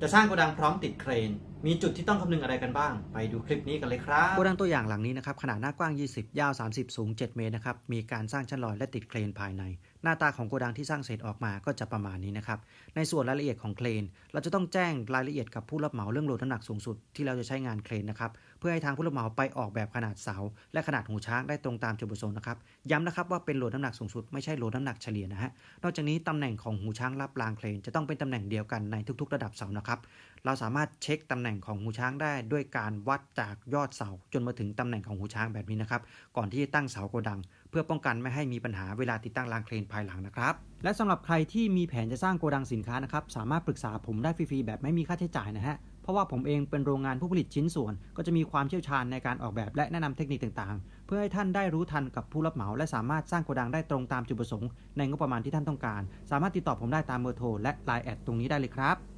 จะสร้างโกดังพร้อมติดเครน มีจุดที่ต้องคำนึงอะไรกันบ้าง ไปดูคลิปนี้กันเลยครับโกดังตัวอย่างหลังนี้นะครับขนาดหน้ากว้าง 20 ยาว 30 สูง 7 เมตรนะครับมีการสร้างชั้นลอยและติดเครนภายใน หน้าตาของโกดังที่สร้างเสร็จออกมาก็จะประมาณนี้นะครับในส่วนรายละเอียดของเครน เราจะต้องแจ้งรายละเอียดกับผู้รับเหมาเรื่องโหลดน้ำหนักสูงสุดที่เราจะใช้งานเครนนะครับเพื่อให้ทางผู้รับเหมาไปออกแบบขนาดเสา และขนาดหูช้างได้ตรงตามจุดประสงค์นะครับย้ำนะครับว่าเป็นโหลดน้ำหนักสูงสุดไม่ใช่โหลดน้ำหนักเฉลี่ยนะฮะนอกจากนี้ตำแหน่งของหูช้างรับรางเครน จะต้องเป็นตำแหน่งเดียวกันในทุก ๆ ระดับเสานะครับเราสามารถเช็คตำแหน่งของหูช้างได้ด้วยการวัดจากยอดเสาจนมาถึงตำแหน่งของหูช้างแบบนี้นะครับ ก่อนที่จะตั้งเสาโกดัง เพื่อป้องกันไม่ให้มีปัญหาเวลาติดตั้งรางเครนภายหลังนะครับ และสำหรับใครที่มีแผนจะสร้างโกดังสินค้านะครับสามารถปรึกษาผมได้ฟรีๆแบบไม่มีค่าใช้จ่ายนะฮะเพราะว่าผมเองเป็นโรงงานผู้ผลิตชิ้นส่วน ก็จะมีความเชี่ยวชาญในการออกแบบและแนะนำเทคนิคต่างๆ เพื่อให้ท่านได้รู้ทันกับผู้รับเหมา และสามารถสร้างโกดังได้ตรงตามจุดประสงค์ในงบประมาณที่ท่านต้องการ สามารถติดต่อผมได้ตามเบอร์โทรและไลน์แอดตรงนี้ได้เลยครับ